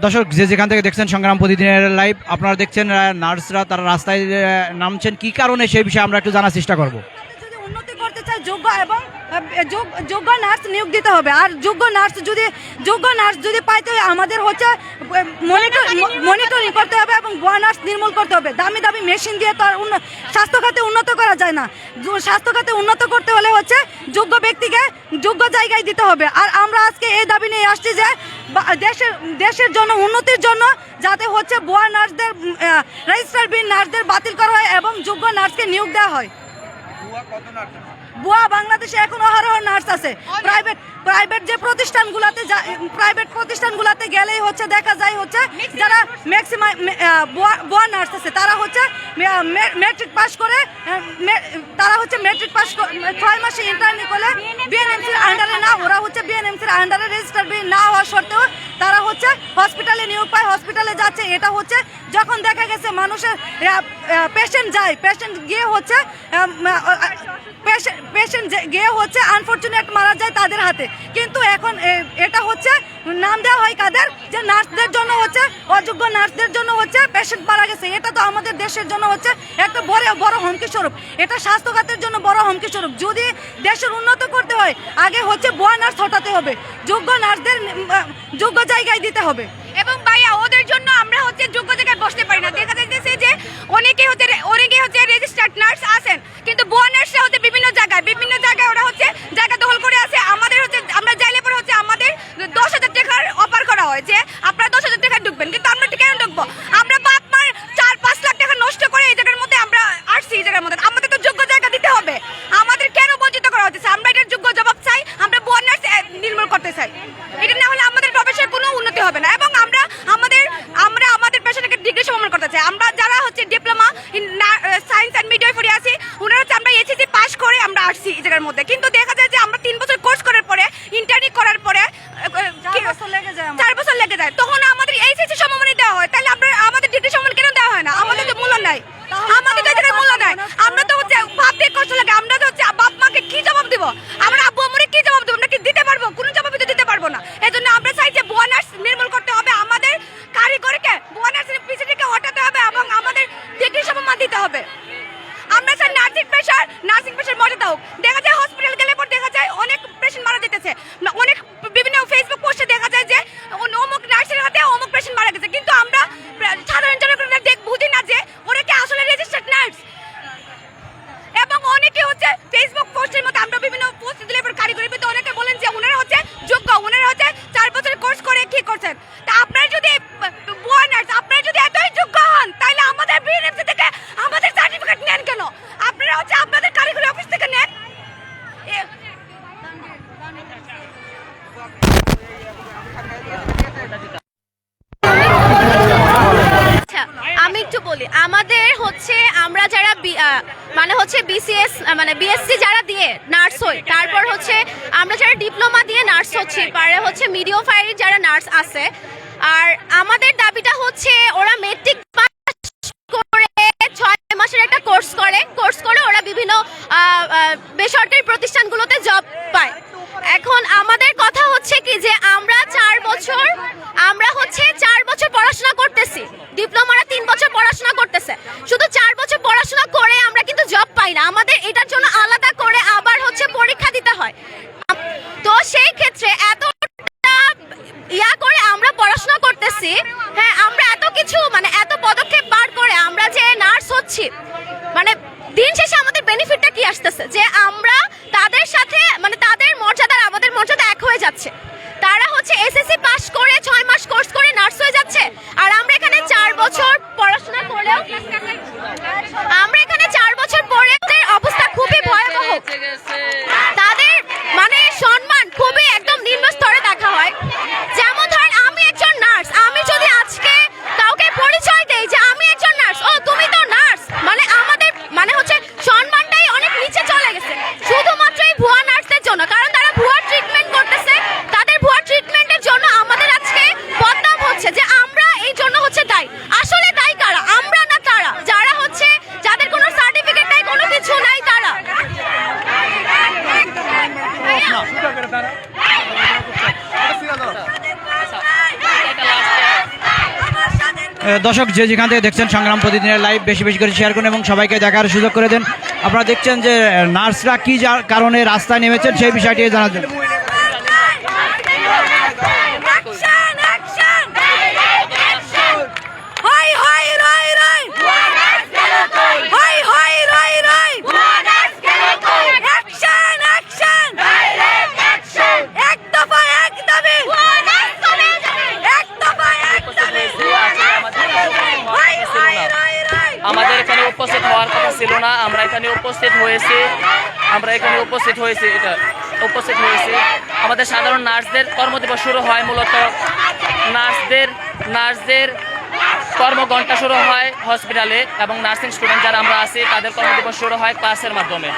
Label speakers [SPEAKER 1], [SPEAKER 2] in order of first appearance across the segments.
[SPEAKER 1] দর্শক, যে যেখান থেকে দেখছেন সংগ্রাম প্রতিদিনের লাইভ আপনারা দেখছেন নার্সরা তারা রাস্তায় নামছেন। কি কারণে সেই বিষয়ে আমরা একটু জানার চেষ্টা করব?
[SPEAKER 2] উন্নতি করতে যোগ্য এবং যোগ- যোগ্য নার্স নিয়োগ দিতে হবে। আর যোগ্য নার্স যদি, যোগ্য নার্স যদি আমাদের হচ্ছে করতে হবে এবং নার্স নির্মূল করতে হবে। দামি দামি মেশিন দিয়ে উন্নত করা যায় না। উন্নত করতে হলে হচ্ছে যোগ্য ব্যক্তিকে যোগ্য জায়গায় দিতে হবে। আর আমরা আজকে এই দাবি নিয়ে আসছি যে দেশের দেশের জন্য, উন্নতির জন্য যাতে হচ্ছে বোয়া নার্সদের রেজিস্টার বিন নার্সদের বাতিল করা হয় এবং যোগ্য নার্সকে নিয়োগ দেওয়া হয়। বুয়া বাংলাদেশে এখন অহরহ নার্স আছে। প্রাইভেট প্রাইভেট যে প্রতিষ্ঠানগুলোতে প্রাইভেট প্রতিষ্ঠানগুলোতে গেলেই হচ্ছে, দেখা যায় হচ্ছে যারা ম্যাক্সিমাম বুয়া নার্স আছে, তারা হচ্ছে মেট্রিক পাস করে তারা হচ্ছে মেট্রিক পাস ছয় মাসে ইন্টারনি করলে বিএনএমসির আন্ডারে না, ওরা হচ্ছে বিএনএমসির আন্ডারে রেজিস্টার না হওয়া সত্ত্বেও তারা হচ্ছে হসপিটালে নিয়োগ পায় হসপিটালে যাচ্ছে। এটা হচ্ছে যখন দেখা গেছে মানুষের পেশেন্ট যায় পেশেন্ট গিয়ে হচ্ছে পেশেন্ট গিয়ে হচ্ছে আনফর্চুনেট মারা যায় তাদের হাতে। কিন্তু এখন এটা হচ্ছে নাম দেওয়া হয় কাদের? যে নার্সদের জন্য হচ্ছে, অযোগ্য নার্সদের জন্য হচ্ছে পেশেন্ট মারা গেছে। এটা তো আমাদের দেশের জন্য হচ্ছে একটা বড় বড় হুমকি স্বরূপ। এটা স্বাস্থ্য খাতের জন্য বড় হুমকি স্বরূপ। যদি দেশের উন্নত করতে হয়, আগে হচ্ছে বয় নার্স হটাতে হবে। যোগ্য নার্সদের যোগ্য জায়গায় দিতে হবে।
[SPEAKER 3] এবং ভাইয়া, ওদের জন্য আমরা হচ্ছে যোগ্য জায়গায় বসতে পারি না। দেখা যাইতেছে যে অনেকে হচ্ছে অনেকে হচ্ছে রেজিস্টার্ড নার্স আছেন। কিন্তু বুয়া নার্সরা হচ্ছে অফার
[SPEAKER 4] বিসিএস মানে বিএসসি যারা দিয়ে নার্স হই তারপর হচ্ছে আমরা যারা ডিপ্লোমা দিয়ে নার্স হচ্ছি পারে হচ্ছে মিডিও ফায়ারি যারা নার্স আছে, আর আমাদের দাবিটা হচ্ছে ওরা মেট্রিক একটা কোর্স করে কোর্স করে ওরা বিভিন্ন বেসরকারি প্রতিষ্ঠানগুলোতে জব পায়। এখন আমাদের কথা হচ্ছে কি যে আমরা চার বছর, আমরা হচ্ছে চার বছর পড়াশোনা করতেছি, ডিপ্লোমারা তিন বছর পড়াশোনা করতেছে। শুধু চার বছর পড়াশোনা করে আমরা কিন্তু জব পাই না আমাদের এটার জন্য আলাদা করে আবার হচ্ছে পরীক্ষা দিতে হয় তো সেই ক্ষেত্রে এতটা ইয়া করে আমরা পড়াশোনা করতেছি হ্যাঁ আমরা এত কিছু মানে এত পদক্ষেপ বার করে আমরা যে নার্স হচ্ছি মানে দিন শেষে আমাদের বেনিফিটটা কি আসতেছে যে আমরা তাদের সাথে মানে তাদের মর্যাদা আর আমাদের মর্যাদা এক হয়ে যাচ্ছে তারা হচ্ছে এসএসসি পাস করে ছয় মাস কোর্স করে নার্স হয়ে যাচ্ছে আর আমরা এখানে চার বছর পড়াশোনা করেও আমরা এখানে চার বছর পরে আমাদের অবস্থা খুবই ভয়াবহ তাদের মানে সম্মান খুবই একদম নিম্ন স্তরে দেখা হয় যেমন ধরেন আমি একজন নার্স আমি যদি আজকে কাউকে পরিচয়
[SPEAKER 1] দর্শক যে যেখান থেকে দেখছেন সংগ্রাম প্রতিদিনের লাইভ বেশি বেশি করে শেয়ার করুন এবং সবাইকে দেখার সুযোগ করে দেন। আপনারা দেখছেন যে নার্সরা কী কারণে রাস্তায় নেমেছেন সেই বিষয়টি জানার জন্য।
[SPEAKER 5] উপস্থিত হওয়ার কথা ছিল না। আমরা এখানে উপস্থিত হয়েছি। আমরা এখানে উপস্থিত হয়েছি। এটা, উপস্থিত হয়েছি। আমাদের সাধারণ নার্সদের কর্মদিবস শুরু হয় মূলত। নার্সদের নার্সদের কর্মঘণ্টা শুরু হয় হসপিটালে এবং নার্সিং স্টুডেন্ট যারা আমরা আছি, তাদের কর্মদিবস শুরু হয় ক্লাসের মাধ্যমে।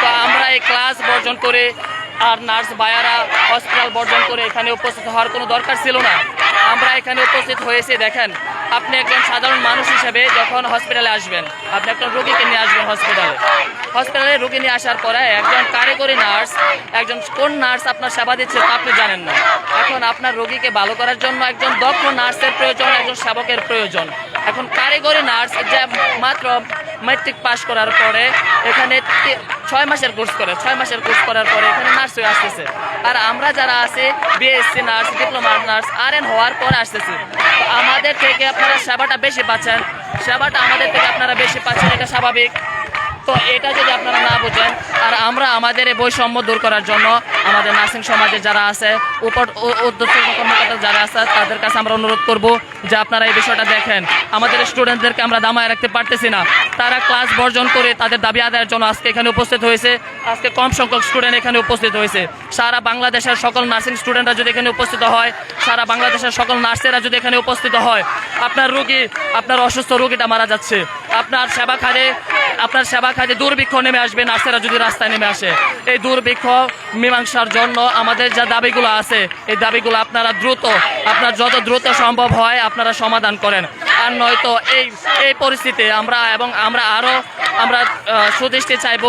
[SPEAKER 5] তো আমরা এই ক্লাস বর্জন করে আর নার্স বায়ারা হসপিটাল বর্জন করে এখানে উপস্থিত হওয়ার কোনো দরকার ছিল না। আমরা এখানে উপস্থিত হয়েছি, দেখেন, আপনি একজন সাধারণ মানুষ হিসেবে যখন হসপিটালে আসবেন, আপনি একটা রোগীকে নিয়ে আসবেন হসপিটালে হসপিটালে রোগী নিয়ে আসার পরে একজন কারিগরি নার্স একজন কোন নার্স আপনার সেবা দিচ্ছে তা আপনি জানেন না। এখন আপনার রোগীকে ভালো করার জন্য একজন দক্ষ নার্সের প্রয়োজন, একজন সেবকের প্রয়োজন। এখন কারিগরি নার্স যে মাত্র ম্যাট্রিক পাশ করার পরে, এখানে ছয় মাসের কোর্স করে, ছয় মাসের কোর্স করার পরে এখানে নার্স হয়ে আসতেছে। আর আমরা যারা আছে BSc nurse, diploma nurse R N হওয়ার পর আসতেছি। আমাদের থেকে আপনারা সেবাটা বেশি পাচ্ছেন। সেবাটা আমাদের থেকে আপনারা বেশি পাচ্ছেন, এটা স্বাভাবিক। তো এটা যদি আপনারা না বোঝেন, আর আমরা আমাদের এই বৈষম্য দূর করার জন্য আমাদের নার্সিং সমাজে যারা আছে, উপর উদ্যোক্ত কর্মকর্তা যারা আছে, তাদের কাছে আমরা অনুরোধ করব যে আপনারা এই বিষয়টা দেখেন। আমাদের স্টুডেন্টদেরকে আমরা দামায় রাখতে পারতেছি না। তারা ক্লাস বর্জন করে তাদের দাবি আদায়ের জন্য আজকে এখানে উপস্থিত হয়েছে। আজকে কম সংখ্যক স্টুডেন্ট এখানে উপস্থিত হয়েছে। সারা বাংলাদেশের সকল নার্সিং স্টুডেন্টরা যদি এখানে উপস্থিত হয়, সারা বাংলাদেশের সকল নার্সেরা যদি এখানে উপস্থিত হয়, আপনার রুগী, আপনার অসুস্থ রুগীটা মারা যাচ্ছে। আপনার সেবা খাদে আপনার সেবা খাদে দুর্ভিক্ষ নেমে আসবে, নার্সেরা যদি রাস্তায় নেমে আসে। এই দুর্ভিক্ষ, মীমাংসার জন্য আমাদের যা দাবিগুলো আছে, এই দাবিগুলো আপনারা দ্রুত, আপনার যত দ্রুত সম্ভব হয়, আপনারা সমাধান করেন। আর নয়তো এই এই পরিস্থিতি আমরা এবং আমরা আরও আমরা সুদৃষ্টি চাইব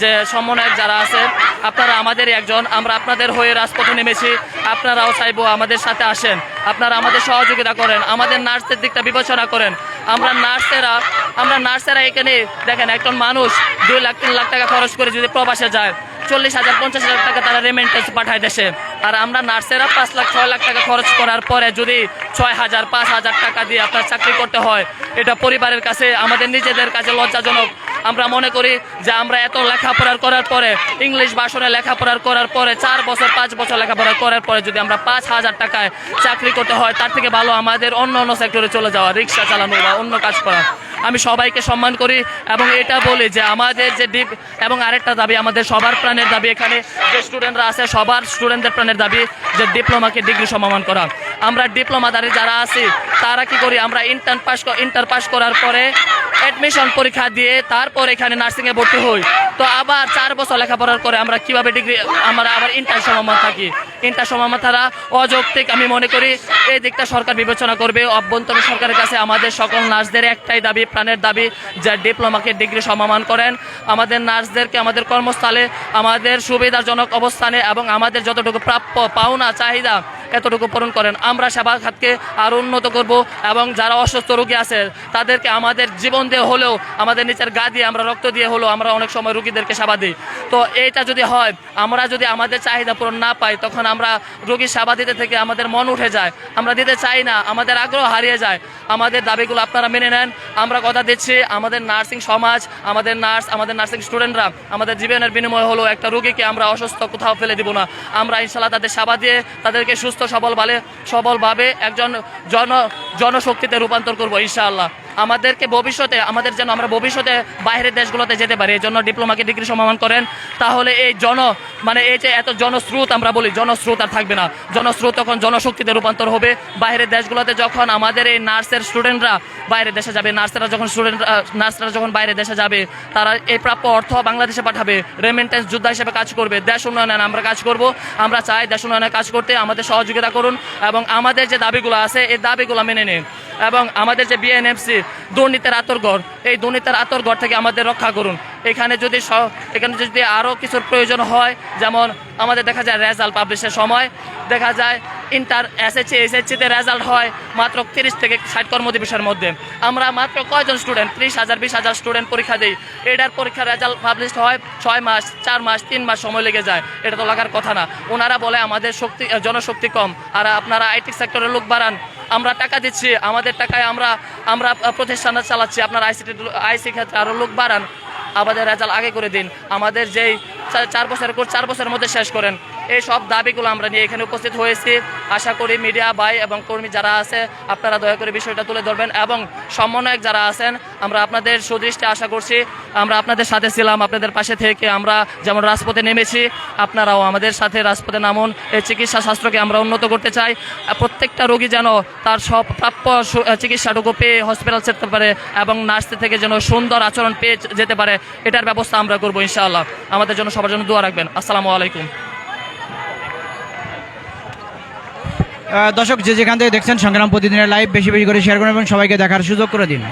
[SPEAKER 5] যে সমন্বয়ক যারা আছে, আপনারা আমাদের একজন, আমরা আপনাদের হয়ে রাজপথে নেমেছি, আপনারাও চাইব আমাদের সাথে আসেন, আপনারা আমাদের সহযোগিতা করেন, আমাদের নার্সদের দিকটা বিবেচনা করেন আমরা নার্সেরা আমরা নার্সেরা এখানে দেখেন একজন মানুষ দুই লাখ, তিন লাখ টাকা খরচ করে যদি প্রবাসে যায়। চল্লিশ হাজার, পঞ্চাশ হাজার টাকা তারা রেমেন্টেন্স পাঠায় দেশে। আর আমরা নার্সেরা পাঁচ লাখ, ছয় লাখ টাকা খরচ করার পরে যদি ছয় হাজার, পাঁচ হাজার টাকা দিয়ে আপনার চাকরি করতে হয়, এটা পরিবারের কাছে, আমাদের নিজেদের কাছে লজ্জাজনক। আমরা মনে করি যে আমরা এত লেখাপড়ার করার পরে, ইংলিশ ভাষণে লেখাপড়ার করার পরে, চার বছর, পাঁচ বছর লেখাপড়া করার পরে যদি আমরা পাঁচ হাজার টাকায় চাকরি করতে হয়, তার থেকে ভালো আমাদের অন্য অন্য সেক্টরে চলে যাওয়া, রিক্সা চালানো বা অন্য কাজ করা। আমি সবাইকে সম্মান করি এবং এটা বলি যে আমাদের যে ডিপ এবং আরেকটা দাবি, আমাদের সবার প্রাণের দাবি এখানে যে স্টুডেন্টরা আছে, সবার স্টুডেন্টদের প্রাণের দাবি যে ডিপ্লোমাকে ডিগ্রি সমামান করা। আমরা ডিপ্লোমাদারি যারা আছি, তারা কি করি? আমরা ইন্টার্ন পাস ইন্টার পাস করার পরে অ্যাডমিশন পরীক্ষা দিয়ে তারপর এখানে নার্সিংয়ে ভর্তি হই। তো আবার চার বছর লেখাপড়ার করে আমরা কীভাবে ডিগ্রি আমরা আবার ইন্টার সমমান থাকি? ইন্টার সমমান তারা অযৌক্তিক আমি মনে করি এই দিকটা সরকার বিবেচনা করবে। অভ্যন্তরীণ সরকারের কাছে আমাদের সকল নার্সদের একটাই দাবি প্রাণের দাবি যা ডিপ্লোমাকে ডিগ্রি সমমান করেন। আমাদের নার্সদেরকে আমাদের কর্মস্থলে আমাদের সুবিধাজনক অবস্থানে এবং আমাদের যতটুকু প্রাপ্য পাওনা চাহিদা এতটুকু পূরণ করেন। আমরা সেবা খাতকে আরও উন্নত করব এবং যারা অসুস্থ রোগী আছে, তাদেরকে আমাদের জীবন দিয়ে হলেও, আমাদের নিচের গা দিয়ে আমরা রক্ত দিয়ে হলেও আমরা অনেক সময় রুগীদেরকে সেবা দিই। তো এইটা যদি হয়, আমরা যদি আমাদের চাহিদা পূরণ না পাই, তখন আমরা রোগীর সেবা দিতে থেকে আমাদের মন উঠে যায়। আমরা দিতে চাই না, আমাদের আগ্রহ হারিয়ে যায়। আমাদের দাবিগুলো আপনারা মেনে নেন। আমরা কথা দিচ্ছি, আমাদের নার্সিং সমাজ, আমাদের নার্স, আমাদের নার্সিং স্টুডেন্টরা আমাদের জীবনের বিনিময় হলো একটা রোগীকে আমরা অসুস্থ কোথাও ফেলে দিব না। আমরা ইনশাল্লাহ তাদের সেবা দিয়ে তাদেরকে সুস্থ সবল ভাবে সবলভাবে একজন জন জনশক্তিতে রূপান্তর করব ইনশাআল্লাহ। আমাদেরকে ভবিষ্যতে, আমাদের যেন আমরা ভবিষ্যতে বাইরের দেশগুলোতে যেতে পারি, এই জন্য ডিপ্লোমাকে ডিগ্রি সমাধান করেন। তাহলে এই জন মানে এই যে এত জনস্রোত আমরা বলি, জনস্রোত আর থাকবে না। জনস্রোত তখন জনশক্তিতে রূপান্তর হবে। বাইরের দেশগুলোতে যখন আমাদের এই নার্সের স্টুডেন্টরা বাইরের দেশে যাবে, নার্সেরা যখন স্টুডেন্ট নার্সরা যখন বাইরের দেশে যাবে, তারা এই প্রাপ্য অর্থ বাংলাদেশে পাঠাবে। রেমিটেন্স যোদ্ধা হিসেবে কাজ করবে। দেশ উন্নয়নে আমরা কাজ করব। আমরা চাই দেশ উন্নয়নে কাজ করতে আমাদের সহযোগিতা করুন এবং আমাদের যে দাবিগুলো আছে, এই দাবিগুলো মেনে নিন। এবং আমাদের যে বিএনএফসি দুর্নীতির আতরগড় এই দুর্নীতির আতরগড় থেকে আমাদের রক্ষা করুন। এখানে যদি এখানে যদি আরও কিছুর প্রয়োজন হয়, যেমন আমাদের দেখা যায় রেজাল্ট পাবলিশের সময়, দেখা যায় ইন্টার এসএসসি এসএসসিতে রেজাল্ট হয় মাত্র তিরিশ থেকে ষাট কর্মদিবসের মধ্যে। আমরা মাত্র কয়জন স্টুডেন্ট? ত্রিশ হাজার, বিশ হাজার স্টুডেন্ট পরীক্ষা দিই। এটার পরীক্ষার রেজাল্ট পাবলিশ হয় ছয় মাস, চার মাস, তিন মাস সময় লেগে যায়। এটা তো লাগার কথা না। ওনারা বলে আমাদের শক্তি, জনশক্তি কম। আর আপনারা আইটি সেক্টরের লোক বাড়ান। আমরা টাকা দিচ্ছি, আমাদের টাকায় আমরা আমরা প্রতিষ্ঠান চালাচ্ছি, আপনার আইসিটি, আইসি ক্ষেত্রে আরও লোক বাড়ান, আমাদের রেজাল্ট আগে করে দিন। আমাদের যেই চার কোর্স, চার বছরের মধ্যে শেষ করেন। এই সব দাবিগুলো আমরা নিয়ে এখানে উপস্থিত হয়েছি। আশা করি মিডিয়া ভাই এবং কর্মী যারা আছে, আপনারা দয়া করে বিষয়টা তুলে ধরবেন এবং সমন্বয়ক যারা আছেন, আমরা আপনাদের সুদৃষ্টি আশা করছি। আমরা আপনাদের সাথে ছিলাম, আপনাদের পাশে থেকে আমরা যেমন রাজপথে নেমেছি, আপনারাও আমাদের সাথে রাজপথে নামুন। এই চিকিৎসা শাস্ত্রকে আমরা উন্নত করতে চাই। প্রত্যেকটা রোগী যেন তার সব প্রাপ্য চিকিৎসাটুকু পেয়ে হসপিটাল যেতে পারে এবং নার্স থেকে যেন সুন্দর আচরণ পেয়ে যেতে পারে, এটার ব্যবস্থা আমরা করব ইনশাআল্লাহ। আমাদের জন্য সবার জন্য দোয়া রাখবেন। আসসালামু আলাইকুম।
[SPEAKER 1] দর্শক যে যেখান থেকে দেখছেন সংগ্রাম প্রতিদিনের লাইভ বেশি বেশি করে শেয়ার করুন এবং সবাইকে দেখার সুযোগ করে দিন।